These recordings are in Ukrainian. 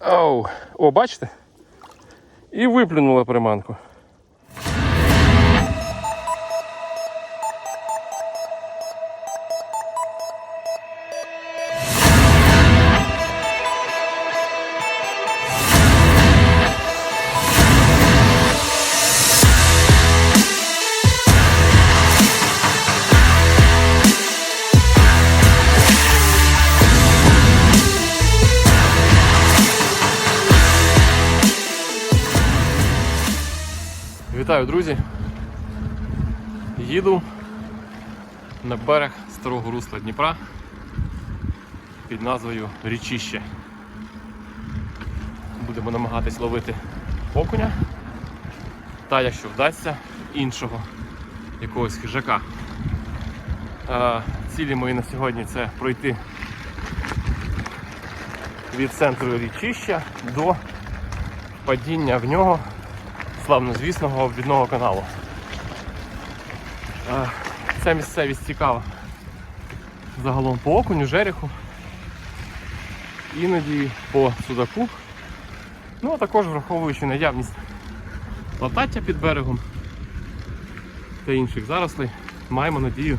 Оу. О, бачите? І виплюнула приманку. Вітаю, друзі! Їду на берег старого русла Дніпра під назвою Річище. Будемо намагатись ловити окуня та, якщо вдасться, іншого якогось хижака. Цілі мої на сьогодні це пройти від центру річища до падіння в нього славнозвісного обвідного каналу. Е, Ця місцевість цікава. Загалом по окуню, жереху, іноді по судаку. Ну а також враховуючи наявність латаття під берегом та інших зарослей, маємо надію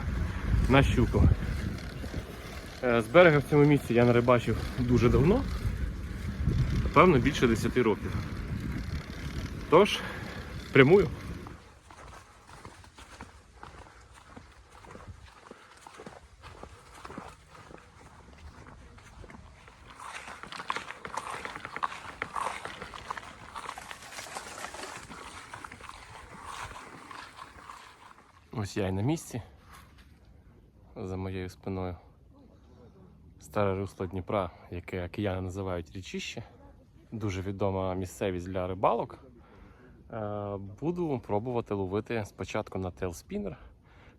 на щуку. Е, З берега в цьому місці я нарибачив дуже давно, напевно більше 10 років. Тож, прямую. Ось я і на місці. За моєю спиною. Старе русло Дніпра, яке кияни називають річище. Дуже відома місцевість для рибалок. Е, Буду пробувати ловити спочатку на тейлспінер,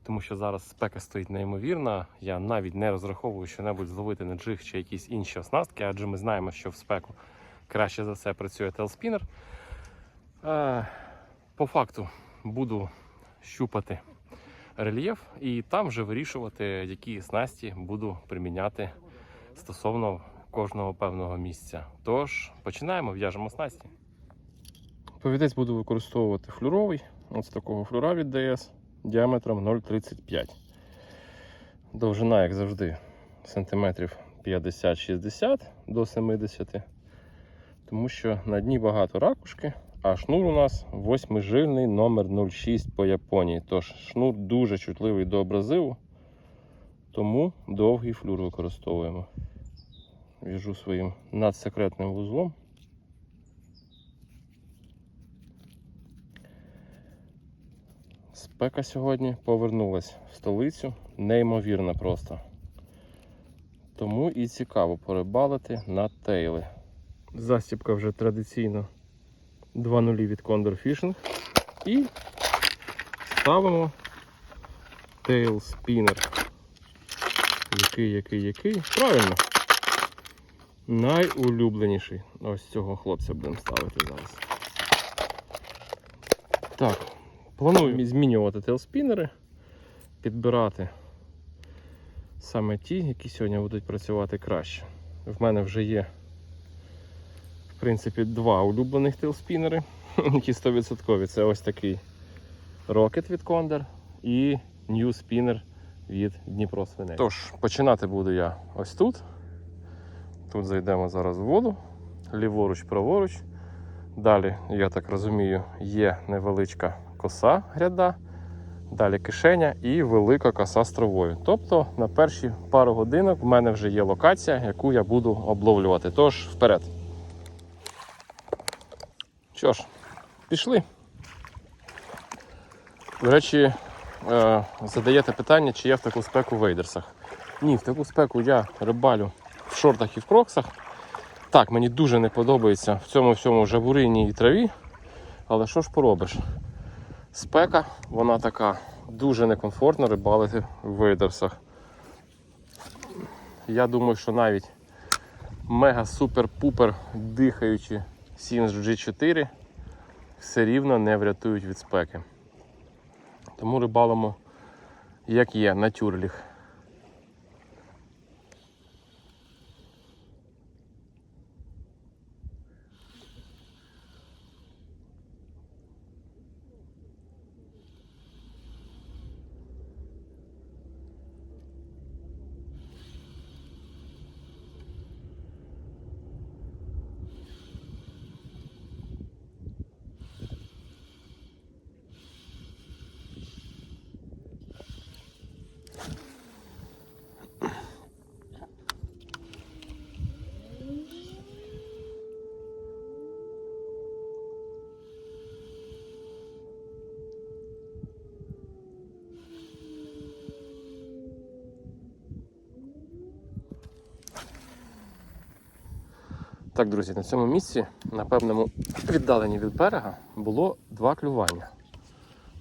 тому що зараз спека стоїть неймовірна. Я навіть не розраховую що-небудь зловити на джиг чи якісь інші оснастки, адже ми знаємо, що в спеку краще за все працює тейлспінер. Е, По факту буду щупати рельєф і там вже вирішувати, які снасті буду приміняти стосовно кожного певного місця. Тож починаємо, в'яжемо снасті. Повідець буду використовувати флюровий, ось такого флюра від DS діаметром 0,35. Довжина, як завжди, сантиметрів 50-60 до 70, тому що на дні багато ракушки, а шнур у нас восьмижильний номер 06 по Японії. Тож шнур дуже чутливий до абразиву, тому довгий флюр використовуємо. В'яжу своїм надсекретним вузлом. Спека сьогодні повернулась в столицю, неймовірно просто. Тому і цікаво порибалити на тейли. Застібка вже традиційно 2 нулі від Condor Fishing. І ставимо тейл спінер. Який, який, який. Правильно. Найулюбленіший. Ось цього хлопця будемо ставити зараз. Так, Планую змінювати тейлспінери, підбирати саме ті, які сьогодні будуть працювати краще. В мене вже є, в принципі, два улюблених тейлспінери, які 100%. Це ось такий Rocket від Condor і New Spinner від Дніпро Свиней. Тож, починати буду я ось тут. Тут зайдемо зараз в воду, ліворуч, праворуч. Далі, я так розумію, є невеличка коса гряда, далі кишеня і велика коса з травою. Тобто на перші пару годинок в мене вже є локація, яку я буду обловлювати. Тож вперед. Що ж, пішли. До речі, е, задаєте питання, чи я в таку спеку в вейдерсах. Ні, в таку спеку я рибалю в шортах і в кроксах. Так, мені дуже не подобається в цьому всьому жабурині і траві. Але що ж поробиш? Спека, вона така дуже некомфортно рибалити в видерсах. Я думаю, що навіть мега-супер-пупер дихаючі Sims G4 все рівно не врятують від спеки. Тому рибалимо як є, на тюрліх. Так, друзі, на цьому місці, на певному віддаленні від берега, було два клювання.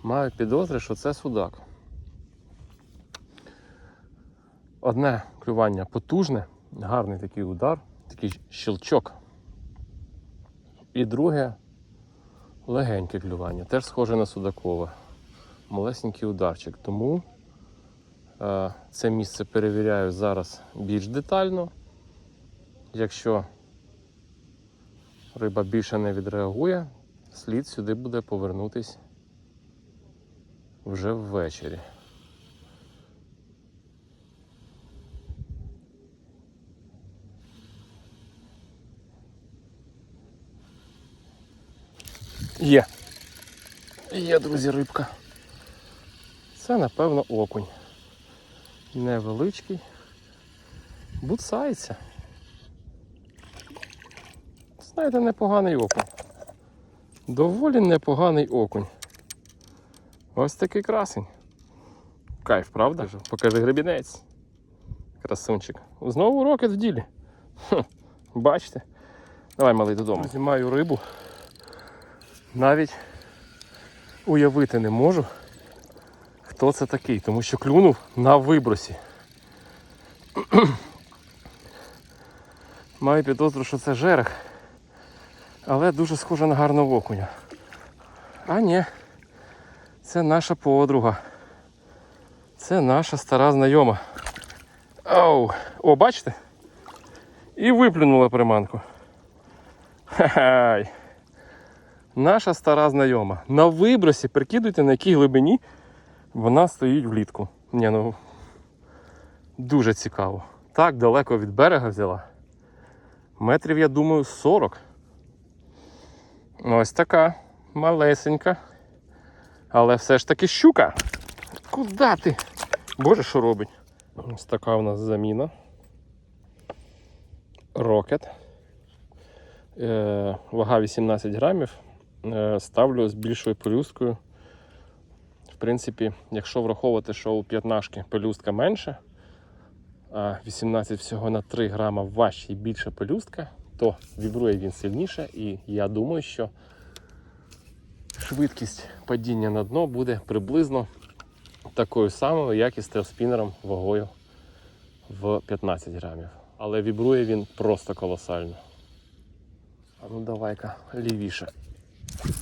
Маю підозри, що це судак. Одне клювання потужне, гарний такий удар, такий щелчок. І друге легеньке клювання, теж схоже на судакове. Малесенький ударчик. Тому е, це місце перевіряю зараз більш детально. Якщо риба більше не відреагує, слід сюди буде повернутись вже ввечері. Є. Є, друзі, рибка. Це, напевно, окунь. Невеличкий. Буцається. Знаєте, непоганий окунь. Доволі непоганий окунь. Ось такий красень. Кайф, правда? Покажи гребінець. Красунчик. Знову рокет в ділі. Хм, бачите? Давай, малий, додому. Знімаю рибу. Навіть уявити не можу, хто це такий, тому що клюнув на вибросі. Маю підозру, що це жерех, але дуже схоже на гарного окуня. А ні, це наша подруга. Це наша стара знайома. Оу! О, бачите? І виплюнула приманку. Ха-хай! Наша стара знайома. На вибросі, прикидуйте, на якій глибині вона стоїть влітку. Ні, ну дуже цікаво. Так далеко від берега взяла. Метрів, я думаю, 40. Ось така малесенька. Але все ж таки щука. Куда ти? Боже, що робить? Ось така у нас заміна. Рокет. Е, вага 18 грамів. Е, ставлю з більшою пелюсткою. В принципі, якщо враховувати, що у п'ятнашки пелюстка менше, а 18 всього на 3 грама важче і більша пелюстка, то вібрує він сильніше, і я думаю, що швидкість падіння на дно буде приблизно такою самою, як і з тревспінером вагою в 15 грамів. Але вібрує він просто колосально. А ну давай-ка лівіше.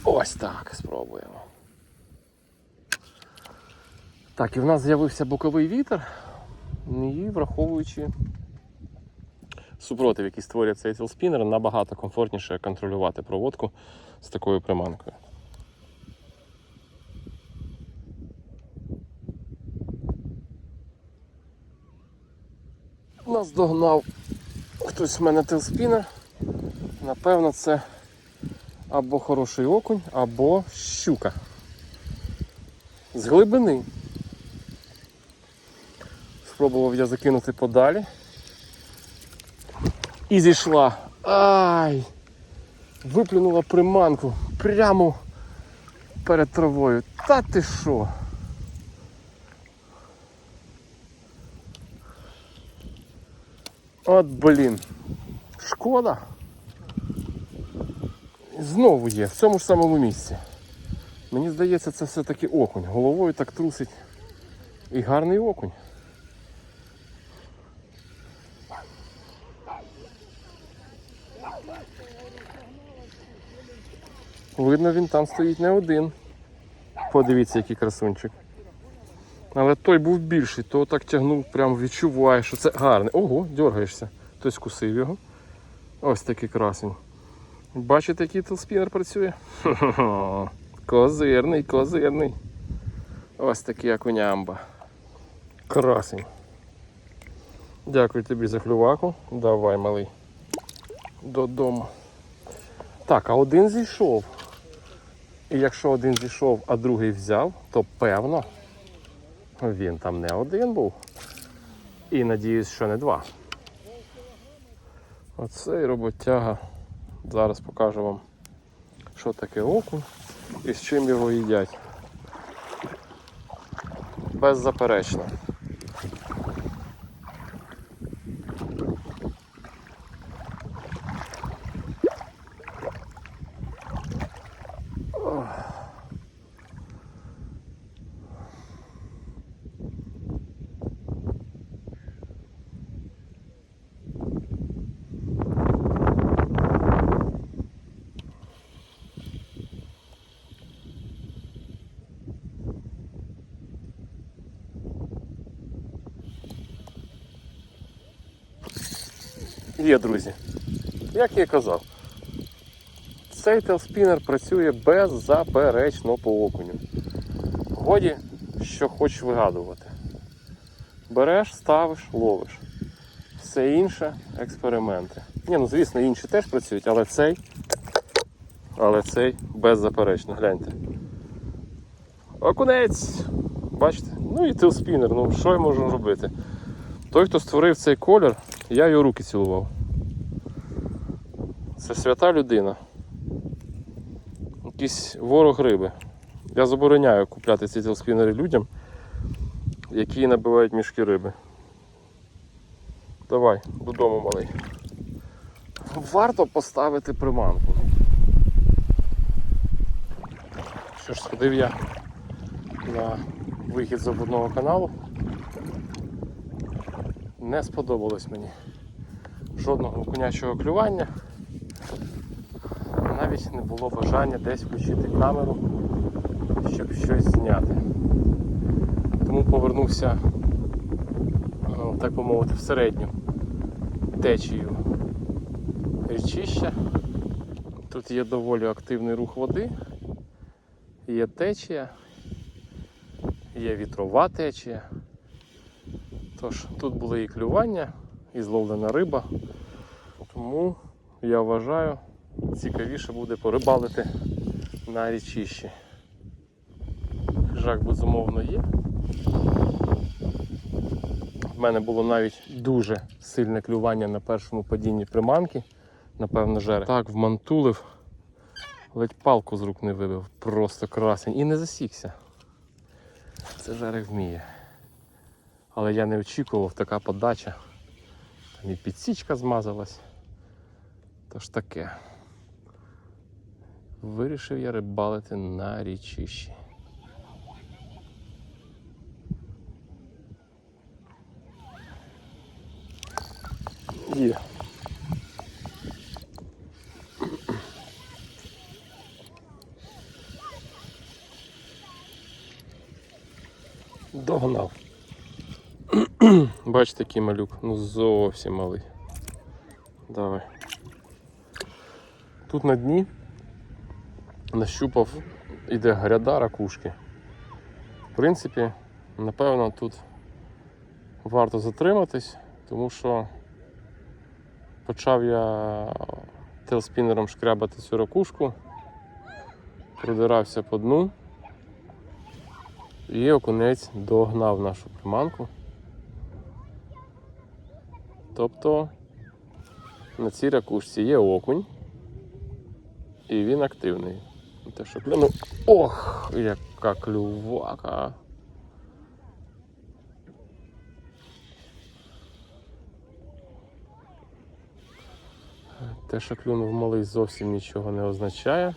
Ось так спробуємо. Так, і в нас з'явився боковий вітер. І враховуючи супротив, який створює цей тілспінер, набагато комфортніше контролювати проводку з такою приманкою. Нас догнав хтось в мене тілспінер. Напевно, це або хороший окунь, або щука. З глибини. Спробував я закинути подалі. І зійшла. Ай! Виплюнула приманку прямо перед травою. Та ти що? От блін. Шкода. Знову є, в цьому ж самому місці. Мені здається, це все-таки окунь. Головою так трусить. І гарний окунь. Видно, він там стоїть не один. Подивіться, який красунчик. Але той був більший, то так тягнув, прям відчуває, що це гарний. Ого, дергаєшся. Хтось скусив його. Ось такий красень. Бачите, який телспінер працює? Козирний, козирний. Ось такий окунямба. Красень. Дякую тобі за клюваку. Давай, малий. Додому. Так, а один зійшов. І якщо один зійшов, а другий взяв, то певно він там не один був. І надіюсь, що не два. Оцей роботяга. Зараз покажу вам, що таке окунь і з чим його їдять. Беззаперечно. Є, друзі. Як я і казав, цей телспінер працює беззаперечно по окуню. Годі, що хочеш вигадувати. Береш, ставиш, ловиш. Все інше експерименти. Ні, ну звісно, інші теж працюють, але цей. Але цей беззаперечно, гляньте. Окунець! Бачите? Ну і тилспінер, ну що я можу робити? Той, хто створив цей колір, я його руки цілував. Це свята людина. Якийсь ворог риби. Я забороняю купляти ці тілспінери людям, які набивають мішки риби. Давай, додому малий. Варто поставити приманку. Що ж, сходив я на вихід з обводного каналу. Не сподобалось мені жодного конячого клювання. Навіть не було бажання десь включити камеру, щоб щось зняти. Тому повернувся, ну, так би мовити, в середню течію річища. Тут є доволі активний рух води, є течія, є вітрова течія. Тож тут були і клювання, і зловлена риба. Тому я вважаю, цікавіше буде порибалити на річищі. Хижак безумовно є. В мене було навіть дуже сильне клювання на першому падінні приманки, напевно, жерех. Так, вмантулив, ледь палку з рук не вибив, просто красень і не засікся. Це жерех вміє. Але я не очікував така подача. Там і підсічка змазалась. Тож таке. Вирішив я рибалити на річищі. Є. Догнав. Бачите, який малюк, ну зовсім малий. Давай. Тут на дні нащупав, іде гряда ракушки. В принципі, напевно, тут варто затриматись, тому що почав я телспінером шкрябати цю ракушку, продирався по дну і окунець догнав нашу приманку. Тобто на цій ракушці є окунь, і він активний. Те, що клюнув. Ох, яка клювака. Те, що клюнув малий, зовсім нічого не означає.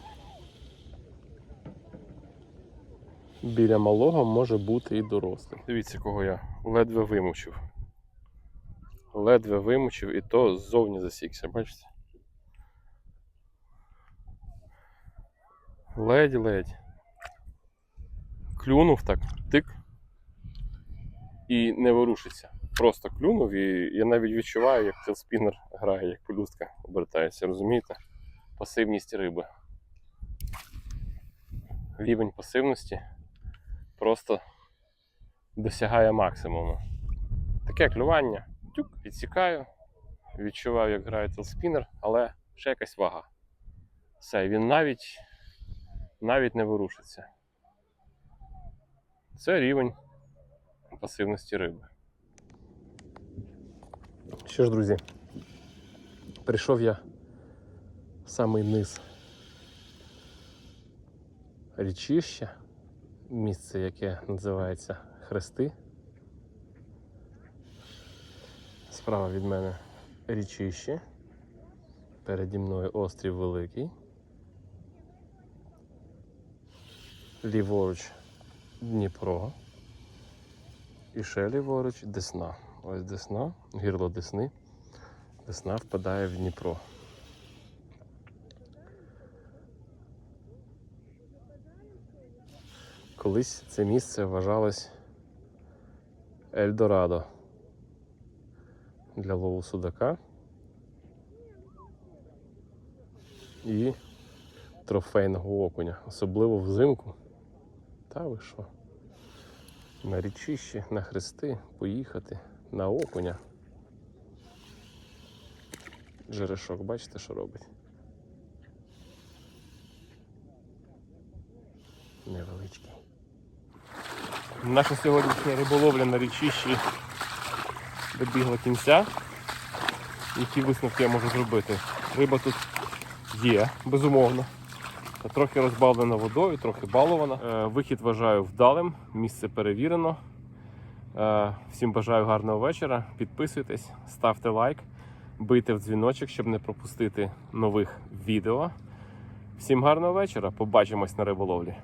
Біля малого може бути і дорослий. Дивіться, кого я ледве вимучив. Ледве вимучив і то ззовні засікся, бачите? Ледь-ледь. Клюнув так, тик і не ворушиться. Просто клюнув і я навіть відчуваю, як телспінер грає, як пелюстка обертається, розумієте? Пасивність риби. Рівень пасивності просто досягає максимуму. Таке клювання. Тюк, підсікаю, відчуваю, як грає телспінер, але ще якась вага. Все, він навіть навіть не ворушиться. Це рівень пасивності риби. Що ж, друзі, прийшов я в самий низ річища, місце, яке називається Хрести. Справа від мене річище. Переді мною острів Великий. Ліворуч Дніпро. І ще ліворуч Десна. Ось Десна, гірло Десни. Десна впадає в Дніпро. Колись це місце вважалось Ельдорадо для лову судака. і трофейного окуня, особливо взимку. Та ви що? На річище, на хрести поїхати, на окуня. Жерешок, бачите, що робить? Невеличкий. Наша сьогоднішня риболовля на річищі добігла кінця. Які висновки я можу зробити? Риба тут є, безумовно. Трохи розбавлена водою, трохи балована. Е, Вихід вважаю вдалим, місце перевірено. Е, Всім бажаю гарного вечора. Підписуйтесь, ставте лайк, бийте в дзвіночок, щоб не пропустити нових відео. Всім гарного вечора. Побачимось на риболовлі.